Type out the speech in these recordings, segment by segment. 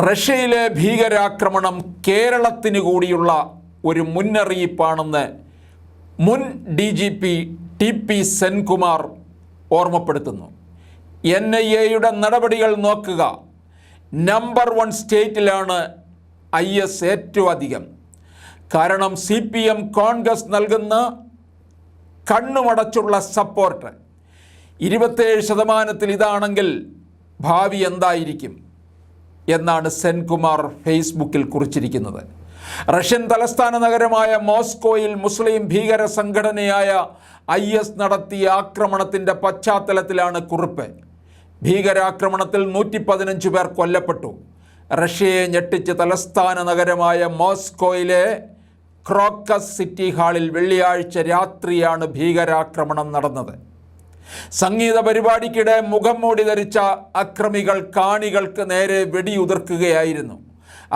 റഷ്യയിലെ ഭീകരാക്രമണം കേരളത്തിന് കൂടിയുള്ള ഒരു മുന്നറിയിപ്പാണെന്ന് മുൻ D G P T P Senkumar ഓർമ്മപ്പെടുത്തുന്നു. എൻ ഐ എയുടെ നടപടികൾ നോക്കുക. നമ്പർ വൺ സ്റ്റേറ്റിലാണ് ഐ എസ് ഏറ്റവും അധികം. കാരണം സി പി എം കോൺഗ്രസ് നൽകുന്ന കണ്ണുമടച്ചുള്ള സപ്പോർട്ട്. ഇരുപത്തേഴ് ശതമാനത്തിൽ ഇതാണെങ്കിൽ ഭാവി എന്തായിരിക്കും? എന്നാണ് സെൻകുമാർ ഫേസ്ബുക്കിൽ കുറിച്ചിരിക്കുന്നത്. റഷ്യൻ തലസ്ഥാന നഗരമായ മോസ്കോയിൽ മുസ്ലിം ഭീകര സംഘടനയായ ഐ എസ് നടത്തിയ ആക്രമണത്തിന്റെ പശ്ചാത്തലത്തിലാണ് കുറിപ്പ്. ഭീകരാക്രമണത്തിൽ നൂറ്റി പതിനഞ്ച് പേർ കൊല്ലപ്പെട്ടു. റഷ്യയെ ഞെട്ടിച്ച് തലസ്ഥാന നഗരമായ മോസ്കോയിലെ ക്രോക്കസ് സിറ്റി ഹാളിൽ വെള്ളിയാഴ്ച രാത്രിയാണ് ഭീകരാക്രമണം നടന്നത്. സംഗീത പരിപാടിക്കിടെ മുഖം മൂടി ധരിച്ച അക്രമികൾ കാണികൾക്ക് നേരെ വെടിയുതിർക്കുകയായിരുന്നു.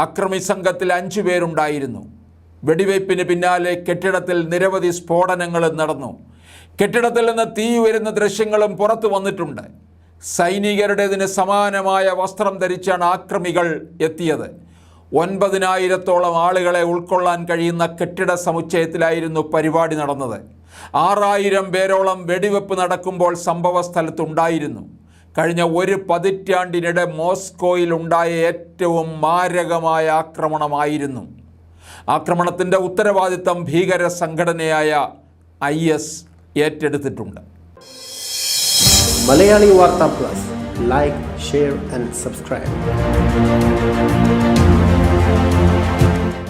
അക്രമി സംഘത്തിൽ അഞ്ചു പേരുണ്ടായിരുന്നു. വെടിവയ്പ്പിന് പിന്നാലെ കെട്ടിടത്തിൽ നിരവധി സ്ഫോടനങ്ങൾ നടന്നു. കെട്ടിടത്തിൽ നിന്ന് തീ ഉയരുന്ന ദൃശ്യങ്ങളും പുറത്തു വന്നിട്ടുണ്ട്. സൈനികരുടേതിന് സമാനമായ വസ്ത്രം ധരിച്ചാണ് ആക്രമികൾ എത്തിയത്. ഒൻപതിനായിരത്തോളം ആളുകളെ ഉൾക്കൊള്ളാൻ കഴിയുന്ന കെട്ടിട സമുച്ചയത്തിലായിരുന്നു പരിപാടി നടന്നത്. ആറായിരം പേരോളം വെടിവെപ്പ് നടക്കുമ്പോൾ സംഭവ സ്ഥലത്തുണ്ടായിരുന്നു. കഴിഞ്ഞ ഒരു പതിറ്റാണ്ടിനിടെ മോസ്കോയിൽ ഉണ്ടായ ഏറ്റവും മാരകമായ ആക്രമണമായിരുന്നു. ആക്രമണത്തിന്റെ ഉത്തരവാദിത്തം ഭീകര സംഘടനയായ I S ഏറ്റെടുത്തിട്ടുണ്ട്. Malayali Vartha plus. Like share and subscribe